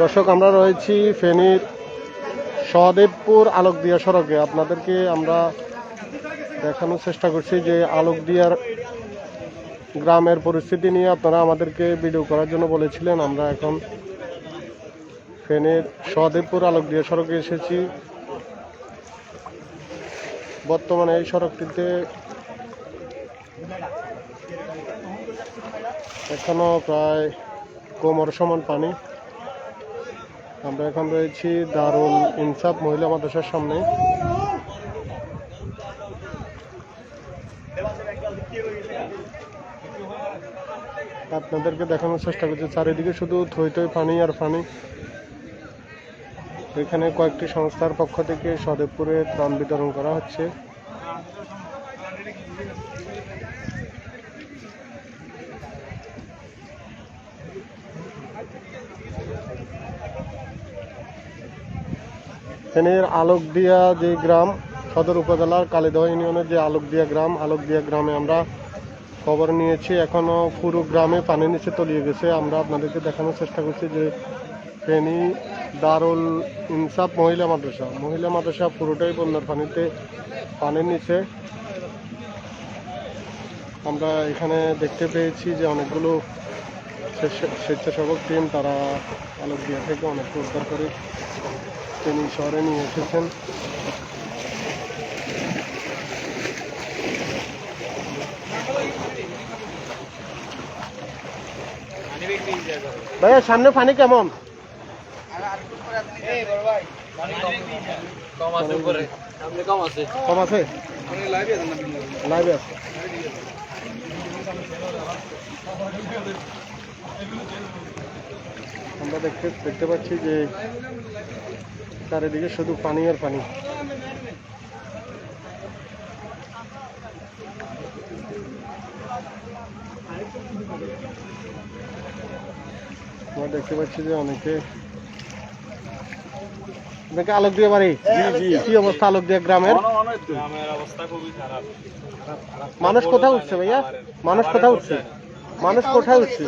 দর্শক, আমরা রয়েছি ফেনীর সহদেবপুর আলোকদিয়া সড়কে। আপনাদেরকে আমরা দেখানোর চেষ্টা করছি যে আলোকদিয়ার গ্রামের পরিস্থিতি নিয়ে আপনারা আমাদেরকে ভিডিও করার জন্য বলেছিলেন। আমরা এখন ফেনীর সহদেবপুর আলোকদিয়া সড়কে এসেছি। বর্তমানে এই সড়কটিতে এখনও প্রায় কোমর সমান পানি। আমরা এখন রয়েছি দারুল ইনসাফ মহিলা মাদ্রাসার সামনে। আপনাদেরকে দেখানোর চেষ্টা করছি, চারিদিকে শুধু থই থই পানি আর পানি। এখানে কয়েকটি সংস্থার পক্ষ থেকে সদেবপুরে ত্রাণ বিতরণ করা হচ্ছে। ফেনীর আলোকদিয়া যে গ্রাম, সদর উপজেলার কালীদহ ইউনিয়নের যে আলোকদিয়া গ্রাম, আলোকদিয়া গ্রামে আমরা খবর নিয়েছি। এখনও পুরো গ্রামে পানি নিচে তলিয়ে গেছে। আমরা আপনাদেরকে দেখানোর চেষ্টা করছি যে ফেনী দারুল ইনসাফ মহিলা মাদ্রাসা মহিলা মাদ্রাসা পুরোটাই বন্যার পানিতে পানির নিচে। আমরা এখানে দেখতে পেয়েছি যে অনেকগুলো স্বেচ্ছাসেবক টিম তারা আলোকদিয়া থেকে অনেক উদ্ধার করে তিনি শহরে নিয়ে এসেছেন। ভাইয়া সামনে পানি কেমন? কম আছে? লাইভে আছে। আমরা দেখতে দেখতে পাচ্ছি যে চারিদিকে শুধু পানি আর পানি। আমরা দেখতে পাচ্ছি যে অনেকে অনেকে আলোক দিয়ে বাড়ি। কি অবস্থা আলোক দিয়ে গ্রামের? গ্রামের অবস্থা খুবই খারাপ। মানুষ কোথায় উঠছে ভাইয়া? মানুষ কোথায় উঠছে? মানুষ কোথায় উঠছে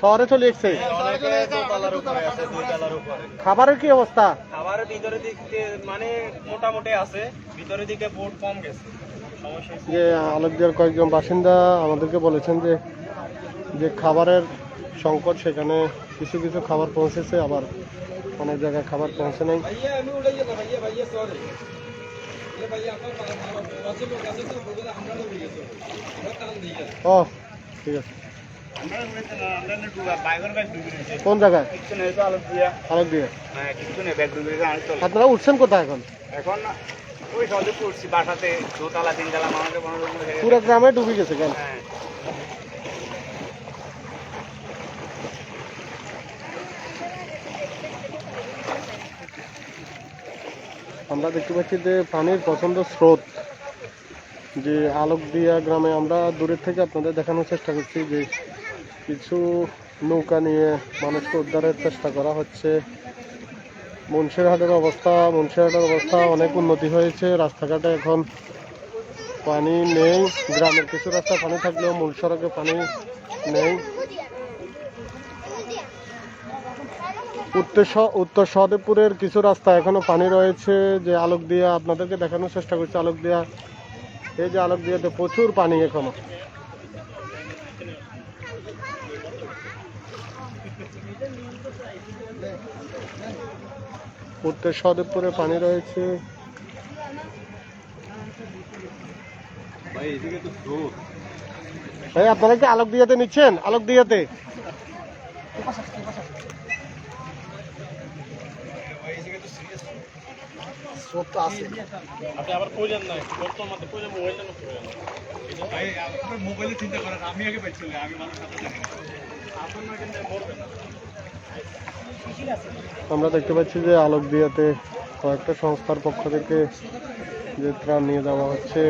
শহরে চলে এসছে উপরে খাবারের কি অবস্থা? খাবারের ভিতরের দিকে মানে মোটামুটি আছে ভিতরের দিকে বোর্ড কম গেছে। যে আলোকদিয়ার কয়েকজন বাসিন্দা আমাদেরকে বলেছেন যে যে খাবারের সংকট সেখানে কিছু কিছু খাবার পৌঁছেছে আবার অনেক জায়গায় খাবার পৌঁছে নাই। ও ঠিক আছে। কোন জায়গায়? আলোক দিয়ে। আপনারা উঠছেন কোথায় এখন? এখন ওই সহজে পড়ছি বাসাতে দোতলা তিনতলা পুরো গ্রামে ডুবে গেছে কেন? হ্যাঁ। আমরা দেখতে পাচ্ছি যে পানির প্রচণ্ড স্রোত। যে আলোকদিয়া গ্রামে আমরা দূরের থেকে আপনাদের দেখানোর চেষ্টা করছি যে কিছু নৌকা নিয়ে মানুষকে উদ্ধারের চেষ্টা করা হচ্ছে। মুন্সিরহাটের অবস্থা মুন্সিরহাটের অবস্থা অনেক উন্নতি হয়েছে। রাস্তাঘাটে এখন পানি নেই। গ্রামের কিছু রাস্তা পানি থাকলেও মূল সড়কে পানি নেই। উত্তর উত্তর সহদেবপুরের কিছু রাস্তা এখনও পানি রয়েছে। যে আলোক দিয়া আপনাদেরকে দেখানোর চেষ্টা করছি আলোক দিয়া এই যে আলোক দিয়াতে প্রচুর পানি এখনও। উত্তর সহদেবপুরে পানি রয়েছে। ভাই, আপনারা কি আলোক দিয়াতে নিচ্ছেন? আলোক দিয়াতে? স্রোত তো আছে। আপনি আবার কইলেন না? বর্তমান মধ্যে কইলে মোবাইল না ভাই আপনার মোবাইলে চিন্তা করেন আমি আগে পাইছিলাম আমি মানুষ সাথে আপনার কিন্তু মরবে আমরা দেখতে পাচ্ছি যে আলোক দিয়াতে কয়েকটা সংস্থার পক্ষ থেকে যে ত্রাণ নিয়ে যাওয়া হচ্ছে।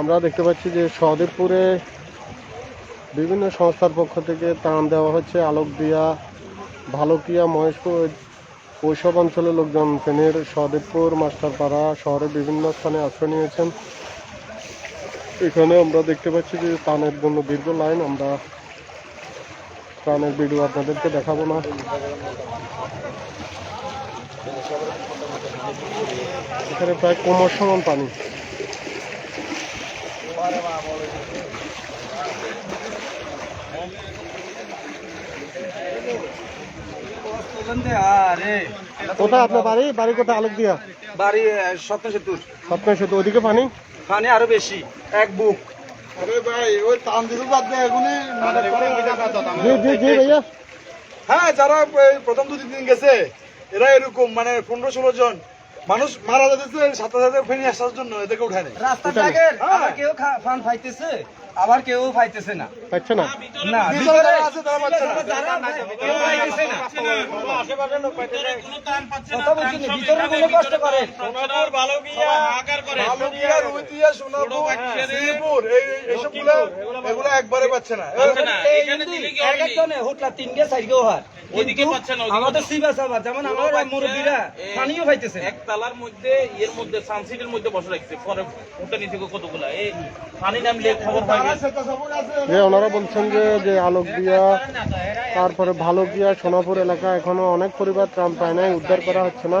আমরা দেখতে পাচ্ছি যে সহদেবপুরে বিভিন্ন সংস্থার পক্ষ থেকে ত্রাণ দেওয়া হচ্ছে। আলোক দিয়া ভালুকিয়া, মহেশপুর, ওইসব অঞ্চলের লোকজন ফেনীর সহদেবপুর মাস্টারপাড়া শহরের বিভিন্ন স্থানে আশ্রয় নিয়েছেন। এখানে আমরা দেখতে পাচ্ছি যে ত্রাণের জন্য দীর্ঘ লাইন। আমরা ত্রাণের ভিডিও আপনাদেরকে দেখাবো না। এখানে প্রায় কোমর সমান পানি। কোথায় আপনার বাড়ি? বাড়ি কোথায়? আলোক দিয়া বাড়ি সপ্তাহ সেতু স্বপ্ন সেতু। ওদিকে পানি? পানি আরও বেশি এক বুক। আরে ভাই ওই তান দিল বাদ দে এখনই জি জি জি ভাইয়া। হ্যাঁ যারা প্রথম দু তিন দিন গেছে এরা এরকম মানে পনেরো ষোলো জন। মানুষ মারা যাচ্ছে সাথে সাথে ফেনি আসার জন্য এদেরকে উঠায় নেই। রাস্তা জাগের আবার কেউ ফান ফাইতেছে আবার কেউ ফাইতেছে না। পাচ্ছে না? না ভিতরে আছে তারা পাচ্ছে না। কেউ ফাইতেছে না। কথা বলছি না, ভিতরে কোনো কষ্ট করে। ভালুকিয়া, রুইতিয়া, সোনাপুর, শ্রীপুর, এই- এই- এইসবগুলো এগুলো একবারে পাচ্ছে না। এই হিন্দি, এক একজনে হোটলা তিন গে চার গে হার আমাদের সিবা সাবা যেমন আমার মুরব্বীরা পানিও পাইতেছে একতলার মধ্যে এর মধ্যে সানসিটের মধ্যে বসে রাখছে। পরে উঠানি থেকে কতগুলা? এই পানি নামলে খবর পাবে যে ওনারা বলছেন যে যে আলোক দিয়া তারপরে ভালো গিয়া সোনাপুর এলাকা এখনও অনেক পরিবার ত্রাণ পায় নাই উদ্ধার করা হচ্ছে না।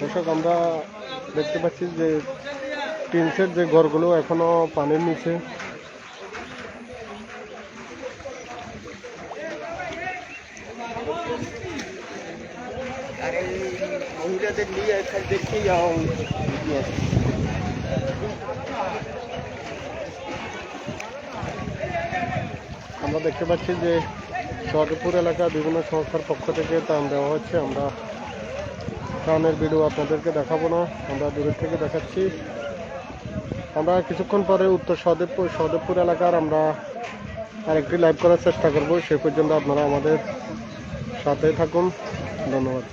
দর্শক আমরা দেখতে পাচ্ছি যে টিনসের যে ঘরগুলো এখনও পানির নিচে। মহিলাদের নিয়ে এখানে দেখতে যাও আমরা দেখতে পাচ্ছি যে সহদেবপুর এলাকা বিভিন্ন সংস্থার পক্ষ থেকে ত্রাণ দেওয়া হচ্ছে। আমরা ত্রাণের ভিডিও আপনাদেরকে দেখাবো না, আমরা দূরের থেকে দেখাচ্ছি। আমরা কিছুক্ষণ পরে উত্তর সদেবপুর সহদেবপুর এলাকার আমরা আরেকটি লাইভ করার চেষ্টা করব। সে পর্যন্ত আপনারা আমাদের সাথে থাকুন। ধন্যবাদ।